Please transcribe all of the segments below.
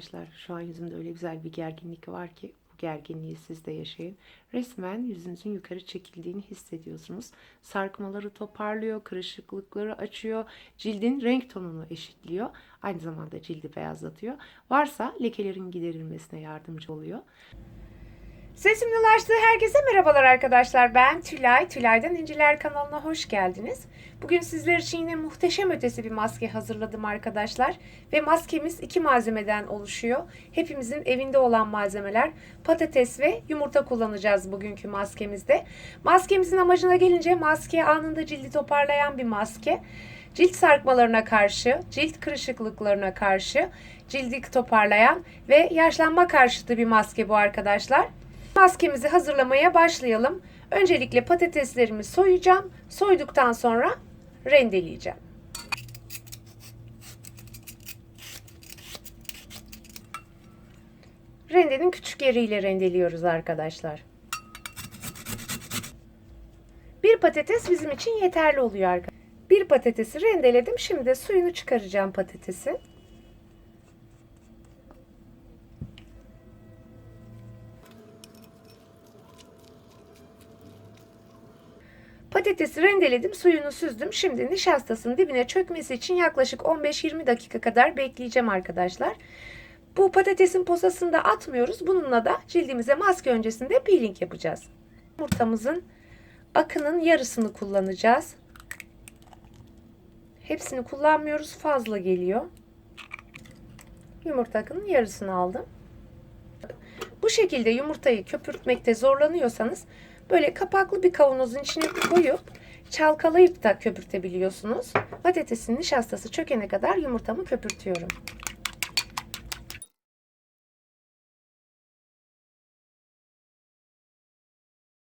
arkadaşlar. Şu an yüzümde öyle güzel bir gerginlik var ki bu gerginliği siz de yaşayın. Resmen yüzünüzün yukarı çekildiğini hissediyorsunuz. Sarkmaları toparlıyor, kırışıklıkları açıyor, cildin renk tonunu eşitliyor. Aynı zamanda cildi beyazlatıyor. Varsa lekelerin giderilmesine yardımcı oluyor. Sesimin ulaştığı herkese merhabalar arkadaşlar. Ben Tülay. Tülay'dan İnciler kanalına hoş geldiniz. Bugün sizler için yine muhteşem ötesi bir maske hazırladım arkadaşlar. Ve maskemiz iki malzemeden oluşuyor. Hepimizin evinde olan malzemeler patates ve yumurta kullanacağız bugünkü maskemizde. Maskemizin amacına gelince maske anında cildi toparlayan bir maske. Cilt sarkmalarına karşı, cilt kırışıklıklarına karşı cildi toparlayan ve yaşlanma karşıtı bir maske bu arkadaşlar. Maskemizi hazırlamaya başlayalım. Öncelikle patateslerimi soyacağım. Soyduktan sonra rendeleyeceğim. Rendenin küçük yeriyle rendeliyoruz arkadaşlar. Bir patates bizim için yeterli oluyor arkadaşlar. Bir patatesi rendeledim. Şimdi suyunu çıkaracağım patatesin. Patatesi rendeledim, suyunu süzdüm. Şimdi nişastasının dibine çökmesi için yaklaşık 15-20 dakika kadar bekleyeceğim arkadaşlar. Bu patatesin posasını da atmıyoruz. Bununla da cildimize maske öncesinde peeling yapacağız. Yumurtamızın akının yarısını kullanacağız. Hepsini kullanmıyoruz. Fazla geliyor. Yumurta akının yarısını aldım. Bu şekilde yumurtayı köpürtmekte zorlanıyorsanız böyle kapaklı bir kavanozun içine koyup çalkalayıp da köpürtebiliyorsunuz. Patatesin nişastası çökene kadar yumurtamı köpürtüyorum.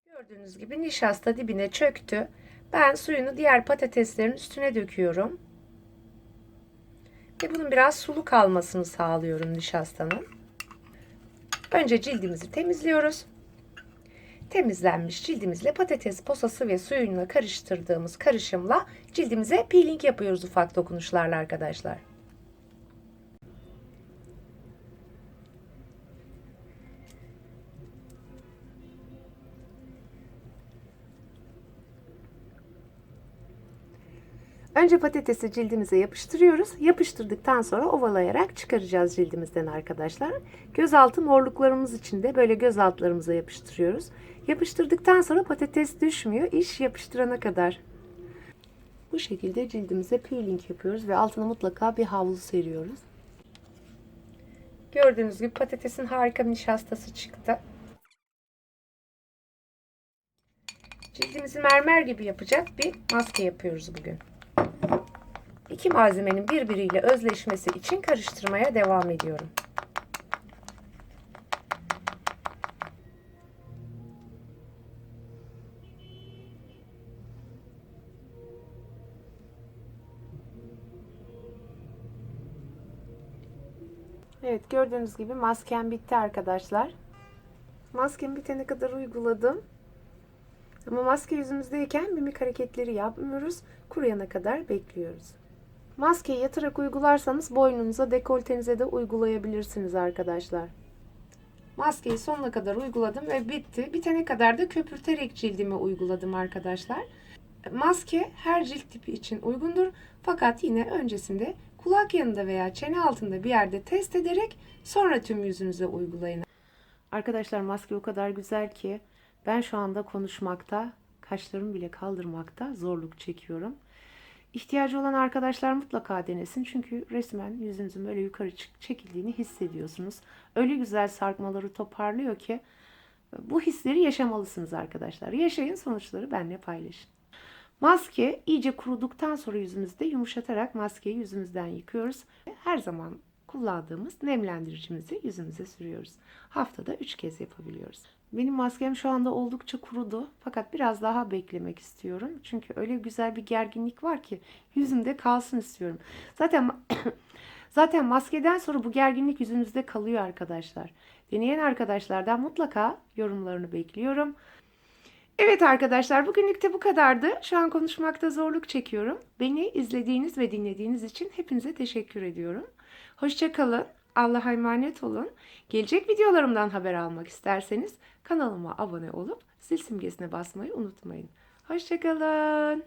Gördüğünüz gibi nişasta dibine çöktü. Ben suyunu diğer patateslerin üstüne döküyorum. Ve bunun biraz sulu kalmasını sağlıyorum nişastanın. Önce cildimizi temizliyoruz. Temizlenmiş cildimizle patates posası ve suyuyla karıştırdığımız karışımla cildimize peeling yapıyoruz ufak dokunuşlarla arkadaşlar. Önce patatesi cildimize yapıştırıyoruz. Yapıştırdıktan sonra ovalayarak çıkaracağız cildimizden arkadaşlar. Gözaltı morluklarımız için de böyle göz altlarımıza yapıştırıyoruz. Yapıştırdıktan sonra patates düşmüyor. İş yapıştırana kadar. Bu şekilde cildimize peeling yapıyoruz ve altına mutlaka bir havlu seriyoruz. Gördüğünüz gibi patatesin harika bir nişastası çıktı. Cildimizi mermer gibi yapacak bir maske yapıyoruz bugün. İki malzemenin birbiriyle özleşmesi için karıştırmaya devam ediyorum. Evet gördüğünüz gibi maskem bitti arkadaşlar. Maskem bitene kadar uyguladım. Ama maske yüzümüzdeyken mimik hareketleri yapmıyoruz. Kuruyana kadar bekliyoruz. Maskeyi yatarak uygularsanız boynunuza, dekoltenize de uygulayabilirsiniz arkadaşlar. Maskeyi sonuna kadar uyguladım ve bitti. Bitene kadar da köpürterek cildime uyguladım arkadaşlar. Maske her cilt tipi için uygundur. Fakat yine öncesinde kulak yanında veya çene altında bir yerde test ederek sonra tüm yüzünüze uygulayın. Arkadaşlar maske o kadar güzel ki ben şu anda konuşmakta, kaşlarımı bile kaldırmakta zorluk çekiyorum. İhtiyacı olan arkadaşlar mutlaka denesin. Çünkü resmen yüzünüzün böyle yukarı çekildiğini hissediyorsunuz. Öyle güzel sarkmaları toparlıyor ki bu hisleri yaşamalısınız arkadaşlar. Yaşayın sonuçları benimle paylaşın. Maske iyice kuruduktan sonra yüzümüzde yumuşatarak maskeyi yüzümüzden yıkıyoruz. Her zaman kullandığımız nemlendiricimizi yüzümüze sürüyoruz. Haftada 3 kez yapabiliyoruz. Benim maskem şu anda oldukça kurudu. Fakat biraz daha beklemek istiyorum. Çünkü öyle güzel bir gerginlik var ki yüzümde kalsın istiyorum. Zaten zaten maskeden sonra bu gerginlik yüzünüzde kalıyor arkadaşlar. Deneyen arkadaşlardan mutlaka yorumlarını bekliyorum. Evet arkadaşlar bugünlük de bu kadardı. Şu an konuşmakta zorluk çekiyorum. Beni izlediğiniz ve dinlediğiniz için hepinize teşekkür ediyorum. Hoşçakalın. Allah'a emanet olun. Gelecek videolarımdan haber almak isterseniz kanalıma abone olup zil simgesine basmayı unutmayın. Hoşçakalın.